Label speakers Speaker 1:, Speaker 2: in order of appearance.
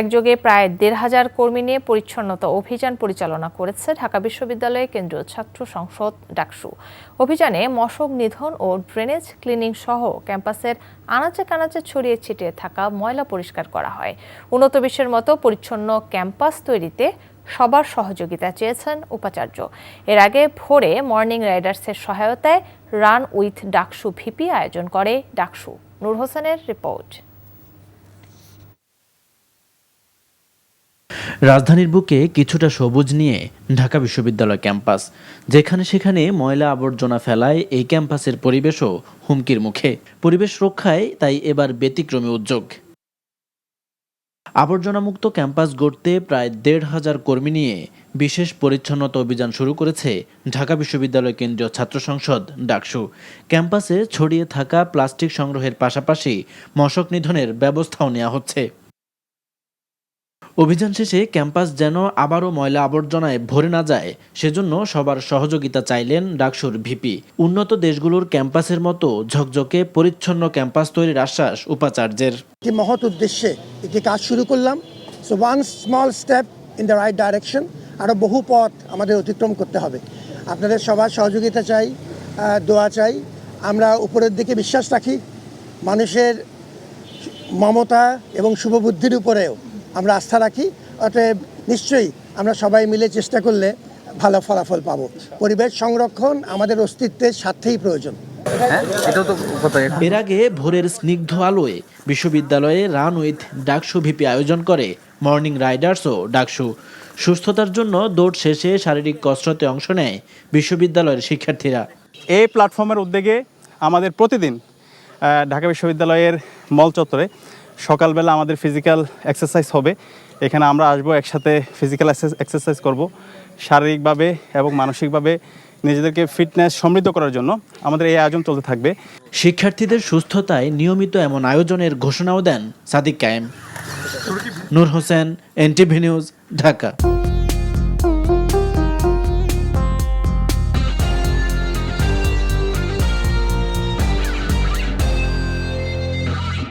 Speaker 1: একযোগে প্রায় দেড় হাজার কর্মী নিয়ে পরিচ্ছন্নতা অভিযান পরিচালনা করেছে ঢাকা বিশ্ববিদ্যালয়ের কেন্দ্রীয় ছাত্র সংসদ ডাকসু। অভিযানে মশক নিধন ও ড্রেনেজ ক্লিনিং সহ ক্যাম্পাসের আনাচে কানাচে ছড়িয়ে ছিটিয়ে থাকা ময়লা পরিষ্কার করা হয়। উন্নত বিশ্বের মতো পরিচ্ছন্ন ক্যাম্পাস তৈরিতে সবার সহযোগিতা চেয়েছেন উপাচার্য। এর আগে ভোরে মর্নিং রাইডার্সের সহায়তায় রান উইথ ডাকসু ভিপি আয়োজন করে ডাকসু। নূর হোসেনের রিপোর্ট।
Speaker 2: রাজধানীর বুকে কিছুটা সবুজ নিয়ে ঢাকা বিশ্ববিদ্যালয় ক্যাম্পাস, যেখানে সেখানে ময়লা আবর্জনা ফেলায় এই ক্যাম্পাসের পরিবেশও হুমকির মুখে। পরিবেশ রক্ষায় তাই এবার ব্যতিক্রমী উদ্যোগ। আবর্জনামুক্ত ক্যাম্পাস গড়তে প্রায় দেড় হাজার কর্মী নিয়ে বিশেষ পরিচ্ছন্নতা অভিযান শুরু করেছে ঢাকা বিশ্ববিদ্যালয় কেন্দ্রীয় ছাত্র সংসদ, ডাকসু। ক্যাম্পাসে ছড়িয়ে থাকা প্লাস্টিক সংগ্রহের পাশাপাশি মশক নিধনের ব্যবস্থাও নেওয়া হচ্ছে। অভিযান শেষে ক্যাম্পাস যেন আবারও ময়লা আবর্জনায় ভরে না যায়, সেজন্য সবার সহযোগিতা চাইলেন ডাকসুর ভিপি। উন্নত দেশগুলোর ক্যাম্পাসের মতো ঝকঝকে পরিচ্ছন্ন ক্যাম্পাস তৈরির আশ্বাস উপাচার্যের।
Speaker 3: একটি মহৎ উদ্দেশ্যে একটি কাজ শুরু করলাম। So one small step in the right direction আরও বহু পথ আমাদের অতিক্রম করতে হবে। আপনাদের সবার সহযোগিতা চাই দোয়া চাই। আমরা উপরের দিকে বিশ্বাস রাখি। মানুষের মমতা এবং শুভবুদ্ধির উপরেও আমরা আস্থা রাখি অতএব নিশ্চয়ই আমরা সবাই মিলে চেষ্টা করলে ভালো ফলাফল পাবো। পরিবেশ সংরক্ষণ আমাদের অস্তিত্বের স্বার্থেই প্রয়োজন।
Speaker 4: হ্যাঁ তো কথা
Speaker 2: এর আগে ভোরের স্নিগ্ধ আলোয় বিশ্ববিদ্যালয়ে রান উইথ ডাকসু ভিপি আয়োজন করে মর্নিং রাইডার্স ও ডাকসু। সুস্থতার জন্য দৌড় শেষে শারীরিক কসরতে অংশ নেয় বিশ্ববিদ্যালয়ের শিক্ষার্থীরা।
Speaker 5: এই প্ল্যাটফর্মের উদ্যোগে আমাদের প্রতিদিন ঢাকা বিশ্ববিদ্যালয়ের মল চত্বরে সকালবেলা আমাদের ফিজিক্যাল এক্সারসাইজ হবে। এখানে আমরা আসব, একসাথে ফিজিক্যাল এক্সারসাইজ করব। শারীরিকভাবে এবং মানসিকভাবে নিজেদেরকে ফিটনেস সমৃদ্ধ করার জন্য আমাদের এই আয়োজন চলতে থাকবে।
Speaker 2: শিক্ষার্থীদের সুস্থতায় নিয়মিত এমন আয়োজনের ঘোষণাও দেন সাদিক কায়েম। Nur Hossain, NTV news, Dhaka.